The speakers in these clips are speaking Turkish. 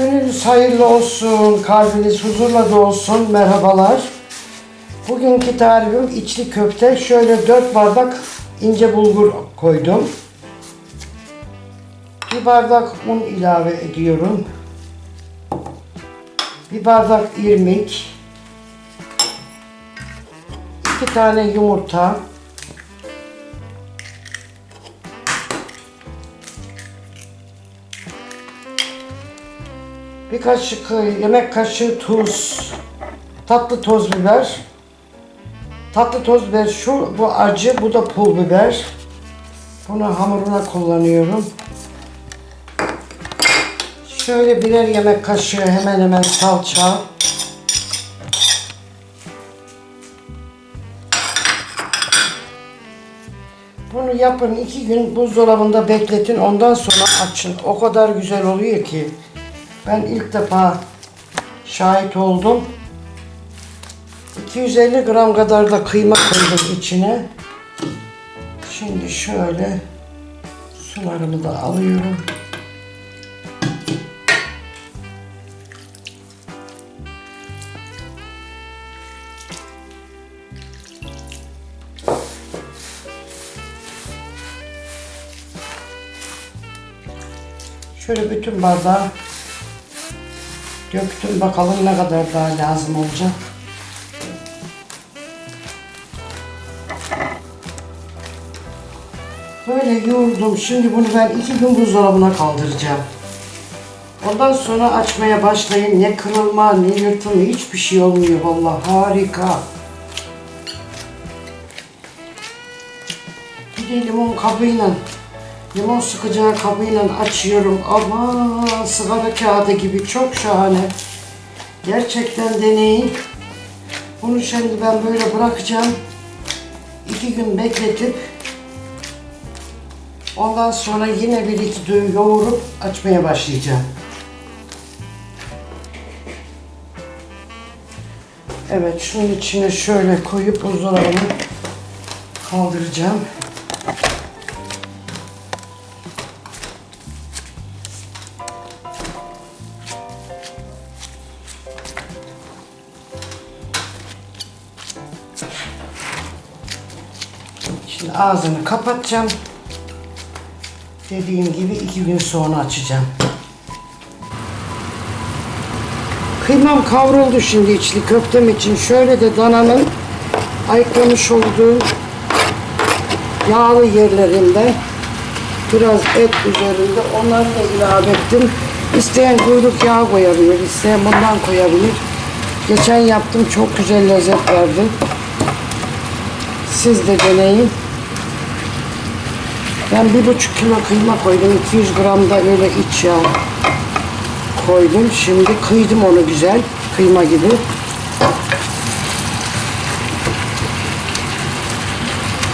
Gününüz hayırlı olsun, kalbiniz huzurla dolsun. Merhabalar. Bugünkü tarifim içli köfte. Şöyle 4 bardak ince bulgur koydum. Bir bardak un ilave ediyorum. Bir bardak irmik. iki tane yumurta. Bir kaşık yemek kaşığı tuz, tatlı toz biber. Tatlı toz biber şu, bu acı, bu da pul biber. Bunu hamuruna kullanıyorum. Şöyle birer yemek kaşığı hemen hemen salça. Bunu yapın iki gün buzdolabında bekletin ondan sonra açın. O kadar güzel oluyor ki. Ben ilk defa şahit oldum. 250 gram kadar da kıyma koydum içine. Şimdi şöyle sularımı da alıyorum. Şöyle bütün bardağı döktüm. Bakalım ne kadar daha lazım olacak. Böyle yoğurdum. Şimdi bunu ben iki gün buzdolabına kaldıracağım. Ondan sonra açmaya başlayın. Ne kırılma, ne yırtılma, hiçbir şey olmuyor vallahi harika. Bir de limon kabıyla, limon sıkacağı kabıyla açıyorum. Ama sigara kağıdı gibi çok şahane. Gerçekten deneyin. Bunu şimdi ben böyle bırakacağım. İki gün bekletip ondan sonra yine bir iki düğüm yoğurup açmaya başlayacağım. Evet şunun içine şöyle koyup buzdolabına kaldıracağım. Şimdi ağzını kapatacağım. Dediğim gibi iki gün sonra açacağım. Kıymam kavruldu şimdi içli köftem için. Şöyle de dananın ayıklamış olduğu yağlı yerlerinde biraz et üzerinde onları da ilave ettim. İsteyen kuyruk yağı koyabilir, isteyen bundan koyabilir. Geçen yaptım çok güzel lezzet verdi. Siz de deneyin. Ben bir buçuk kilo kıyma koydum. 200 gram da öyle iç yağ koydum. Şimdi kıydım onu güzel. Kıyma gibi.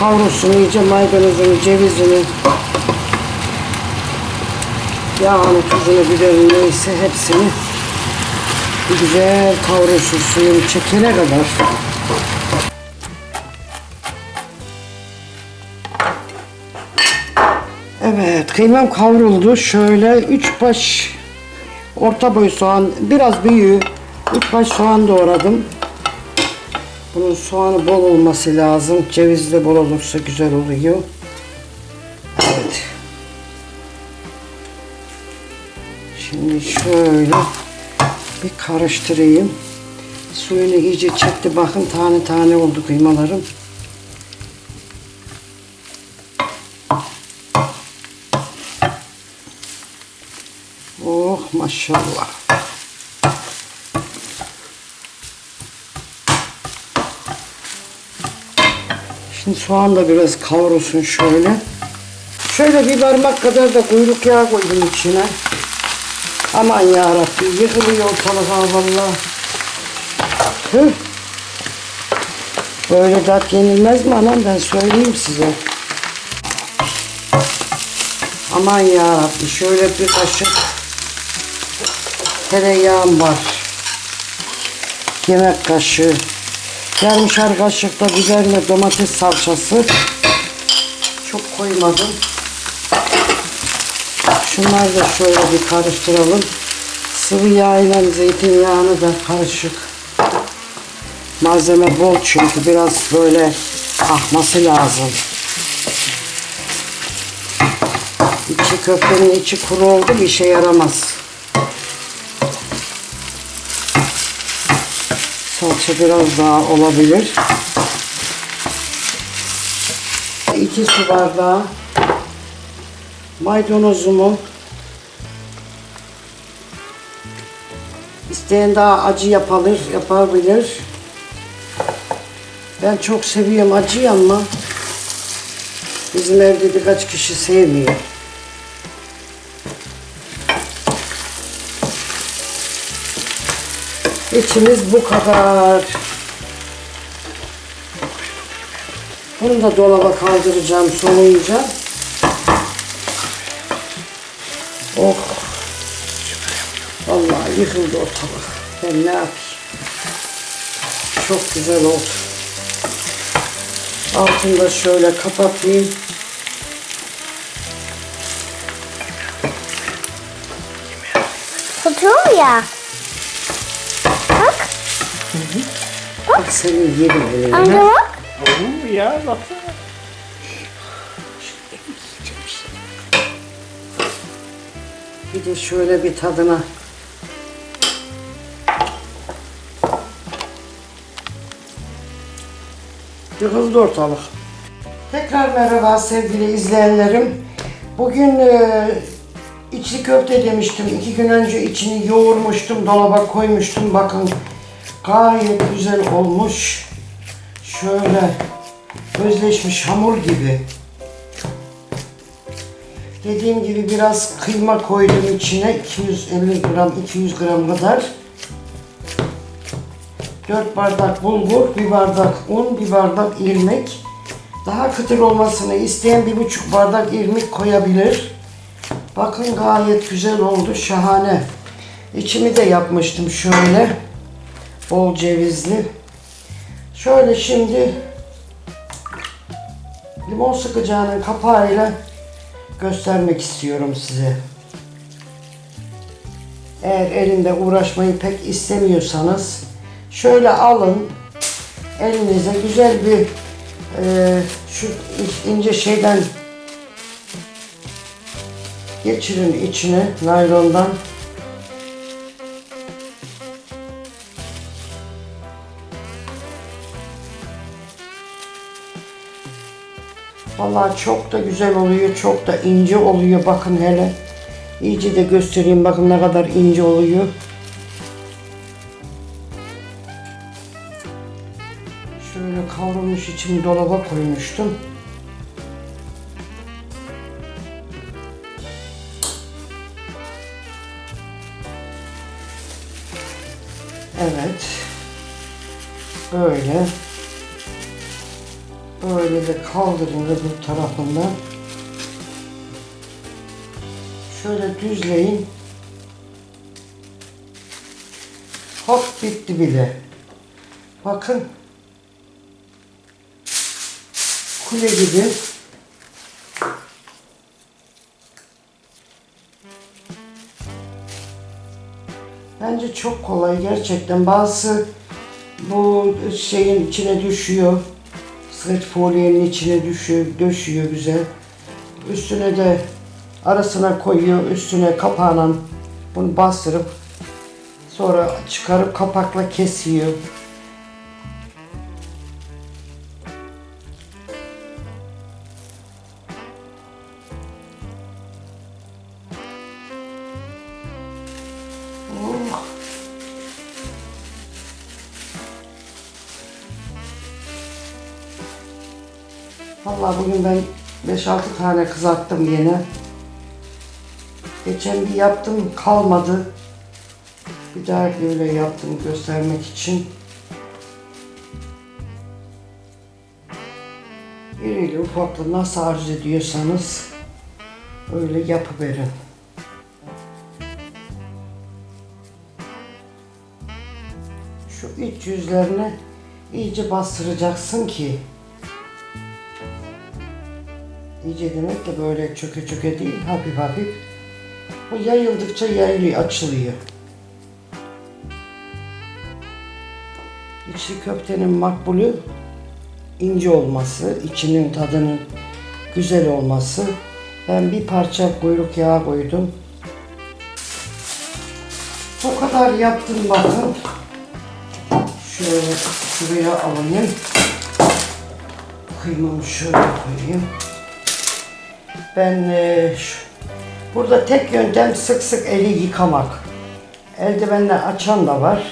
Kavrulsun iyice maydanozunu, cevizini, yağını, tuzunu, biberini neyse hepsini güzel kavrulsun suyunu çekene kadar. Evet, kıymam kavruldu. Şöyle üç baş orta boy soğan, biraz büyüğü. Üç baş soğan doğradım. Bunun soğanı bol olması lazım. Ceviz de bol olursa güzel oluyor. Evet. Şimdi şöyle bir karıştırayım. Suyunu iyice çekti. Bakın tane tane oldu kıymalarım. Oh maşallah. Şimdi soğan da biraz kavrulsun şöyle. Şöyle bir parmak kadar da kuyruk yağı koydum içine. Aman yarabbi yıkılıyor ortalık ha valla. Böyle tat yenilmez mi anam ben söyleyeyim size. Aman yarabbi şöyle bir kaşık tereyağım var. Yemek kaşığı. Yarımşar kaşık da biberle domates salçası. Çok koymadım. Şunları da şöyle bir karıştıralım. Sıvı yağ ile zeytinyağını da karışık. Malzeme bol çünkü biraz böyle akması lazım. İçi köftenin içi kuru oldu bir işe yaramaz. Salça biraz daha olabilir. İki su bardağı maydanozumu isteyen daha acı yapılır, yapabilir. Ben çok seviyorum acıyı ama bizim evde birkaç kişi sevmiyor. İçimiz bu kadar. Bunu da dolaba kaldıracağım soğuyunca. Oh. Vallahi yıkıldı ortalık. Ben ne yapayım? Çok güzel oldu. Altını da şöyle kapatayım. Tutuyor ya. Bak senin yerin öyle. Amca bak. Olur mu ya? Baksana. Bir de şöyle bir tadına. Yıkıldı ortalık. Tekrar merhaba sevgili izleyenlerim. Bugün e, içli köfte demiştim. İki gün önce içini yoğurmuştum, dolaba koymuştum. Bakın gayet güzel olmuş. Şöyle özleşmiş hamur gibi. Dediğim gibi biraz kıyma koydum içine. 250 gram, 200 gram kadar. 4 bardak bulgur, bir bardak un, bir bardak irmik. Daha kıtır olmasını isteyen bir buçuk bardak irmik koyabilir. Bakın gayet güzel oldu, şahane. İçimi de yapmıştım şöyle. Bol cevizli. Şöyle şimdi limon sıkacağının kapağıyla göstermek istiyorum size. Eğer elinde uğraşmayı pek istemiyorsanız şöyle alın elinize güzel bir e, şu ince şeyden geçirin içine naylondan Vallahi çok da güzel oluyor, çok da ince oluyor. Bakın hele. İyice de göstereyim bakın ne kadar ince oluyor. Şöyle kavrulmuş içimi dolaba koymuştum. Evet. Böyle. Böyle de kaldırın öbür tarafından. Şöyle düzleyin. Hop bitti bile. Bakın. Kule gibi. Bence çok kolay gerçekten. Bazı bu şeyin içine düşüyor. Sırt folyenin içine düşüyor, döşüyor güzel. Üstüne de arasına koyuyor, üstüne kapağına bunu bastırıp sonra çıkarıp kapakla kesiyor. Vallahi bugün ben 5-6 tane kızarttım yine. Geçen bir yaptım kalmadı. Bir daha böyle yaptım göstermek için. İrili ufaklı nasıl arzu ediyorsanız öyle yapıverin. Şu iç yüzlerine iyice bastıracaksın ki İyice demek de böyle çöke çöke değil, hafif hafif. Bu yayıldıkça yayılıyor, açılıyor. İçli köftenin makbulü ince olması, içinin tadının güzel olması. Ben bir parça kuyruk yağı koydum. Bu kadar yaptım bakın. Şöyle şuraya alayım. Kıymamı şöyle koyayım. Ben e, şu- burada tek yöntem sık sık eli yıkamak. Eldivenle açan da var.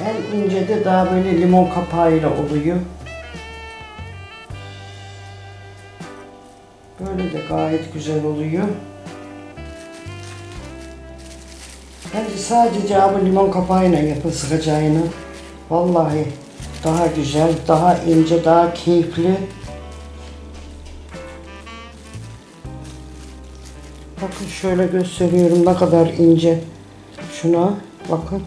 En ince de daha böyle limon kapağıyla oluyor. Böyle de gayet güzel oluyor. Bence sadece abi limon kapağıyla yapın sıkacağını. Vallahi daha güzel, daha ince, daha keyifli. Bakın şöyle gösteriyorum ne kadar ince. Şuna bakın.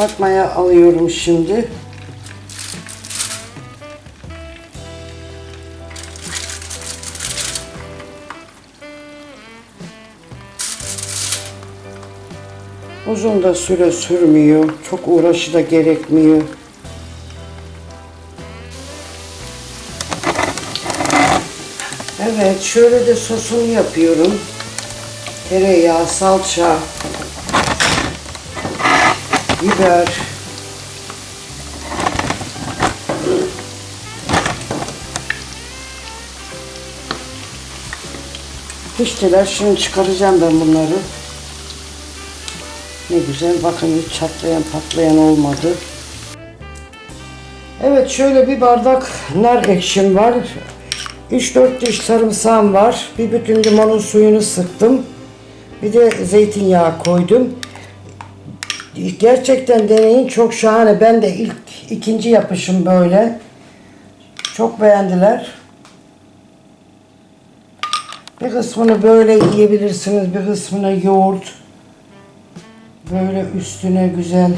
Kızartmaya alıyorum şimdi. Uzun da süre sürmüyor. Çok uğraşı da gerekmiyor. Evet, şöyle de sosunu yapıyorum. Tereyağı, salça, biber. Piştiler. Şimdi çıkaracağım ben bunları. Ne güzel. Bakın hiç çatlayan patlayan olmadı. Evet şöyle bir bardak nar ekşim var. 3-4 diş sarımsağım var. Bir bütün limonun suyunu sıktım. Bir de zeytinyağı koydum. Gerçekten deneyin çok şahane. Ben de ilk ikinci yapışım böyle. Çok beğendiler. Bir kısmını böyle yiyebilirsiniz. Bir kısmını yoğurt. Böyle üstüne güzel.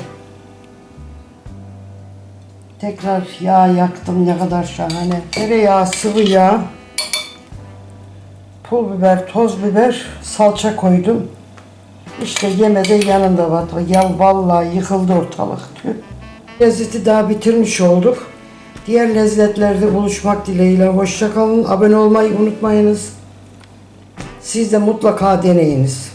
Tekrar yağ yaktım. Ne kadar şahane. Tereyağı, sıvı yağ. Pul biber, toz biber, salça koydum. İşte yemede yanında var. Ya vallahi yıkıldı ortalık diyor. Lezzeti daha bitirmiş olduk. Diğer lezzetlerde buluşmak dileğiyle. Hoşça kalın. Abone olmayı unutmayınız. Siz de mutlaka deneyiniz.